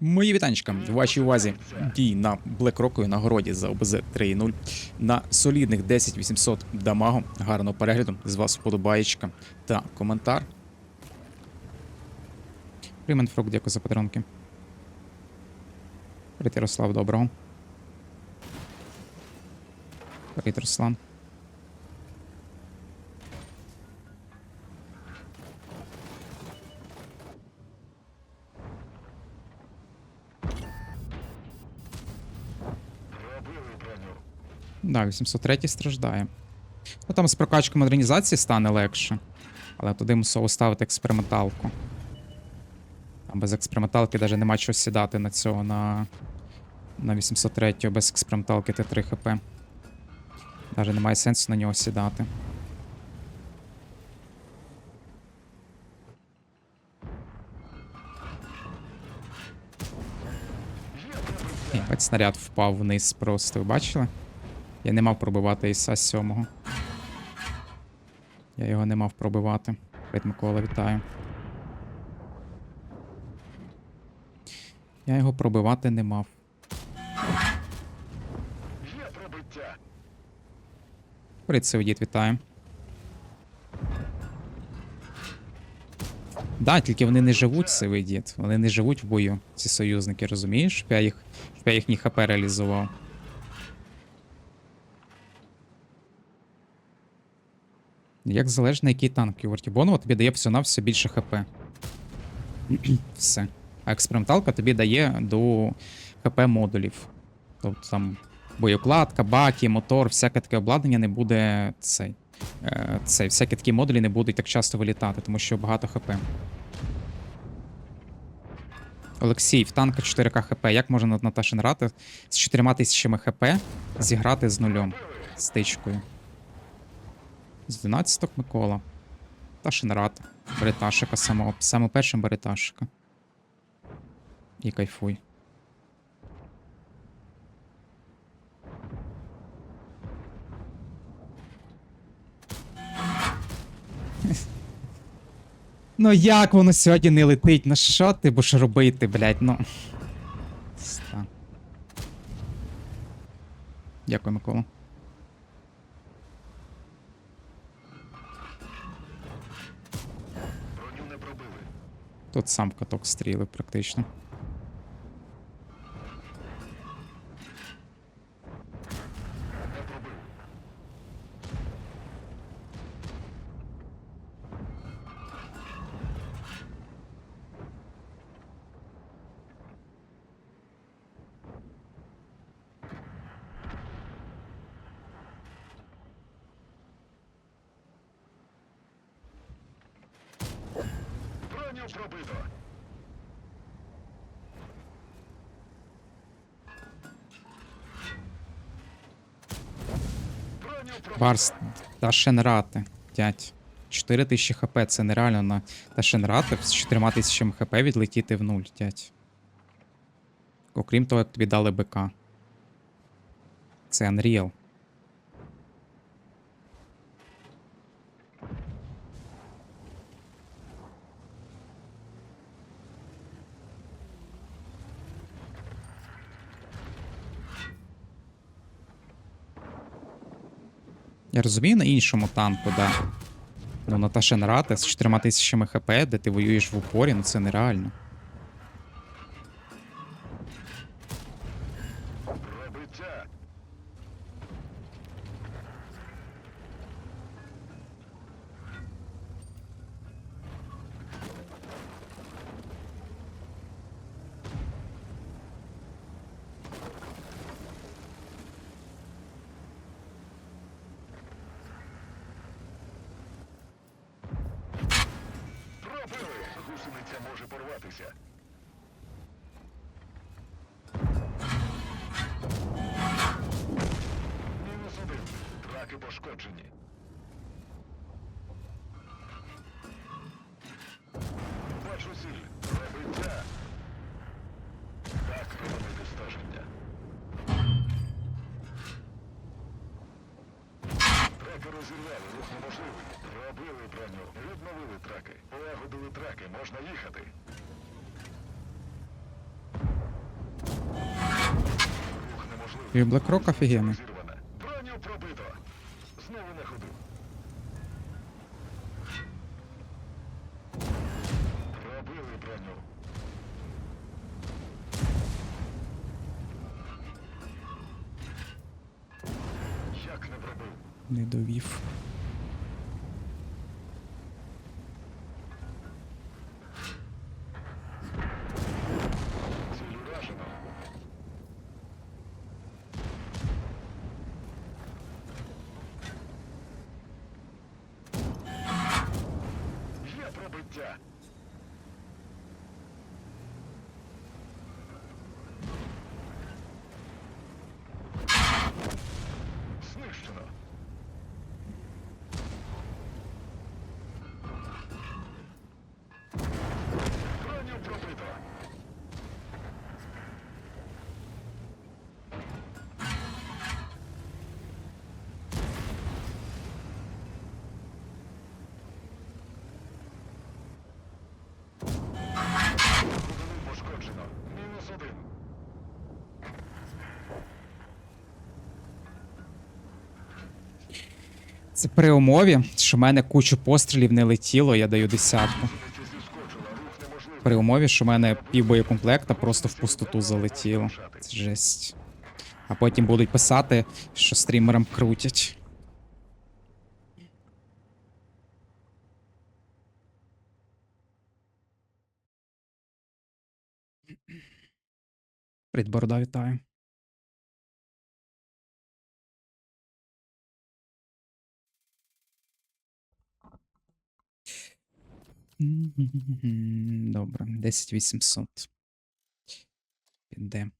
Мої вітанечка. В вашій увазі дій на Блекроку і нагороді за ОБЗ 3.0 на солідних 10800 дамагу. Гарного перегляду. З вас вподобаєчка та коментар. Примен Фрук, дякую за подарунки. Привіт, Ярослав, доброго. Привіт, Руслан. Да, 803 страждає. Ну там з прокачкою модернізації стане легше. Але туди мусово ставити експерименталку. Там без експерименталки навіть нема чого сідати на цього на. На 803 без експерименталки Т3 хп. Навіть немає сенсу на нього сідати. Ні, снаряд впав вниз просто, ви бачили? Я не мав пробивати Іса з сьомого. Я його не мав пробивати. Привіт, Микола, вітаю. Я його пробивати не мав. Є пробиття. Привіт, Сеудіт, вітаю. Да, тільки вони не живуть, Севидіт. Вони не живуть в бою, ці союзники, розумієш? Щоб я, їх, щоб я їхні ХП реалізував. Як залежить на який танк Юверті Бонова тобі дає все на все більше ХП. все. А експерименталка тобі дає до ХП модулів. Тобто там боєкладка, баки, мотор, всяке таке обладнання не буде цей. Е, цей, всякі такі модулі не будуть так часто вилітати, тому що багато ХП. Олексій, в танка 4К ХП. Як можна на Наташин рати з 4000 ХП зіграти з нульом? Стичкою. З 12 Микола. Ташин рат. Бери Ташика самого. Саме першим бери Ташика. І кайфуй. Ну як воно сьогодні не летить? Ну що ти будеш робити, блядь, ну. Дякую, Микола. Тут сам каток стріли практично. Не пробив. Броню пробито. Барс Ташенрати, дядь. 4000 хп, це нереально на Ташенрати з 4000 хп відлетіти в нуль, дядь. Окрім того, як тобі дали БК. Це Unreal. Я розумію на іншому танку, да. Ну, Наташен Ташенрати з 4000 хп, де ти воюєш в упорі, ну це нереально. Пробиття. Пробили. Гусениця може порватися. розірвали, рух неможливий. Робили броню, відновили траки, полагодили траки, можна їхати. И Блэк Рок офигенный. Не довів. Є пробиття. Це при умові, що в мене кучу пострілів не летіло, я даю десятку. При умові, що в мене пів боєкомплекта просто в пустоту залетіло. Це жесть. А потім будуть писати, що стрімерам крутять. Привіт, борода, вітаю. Добре, 10800. Піде.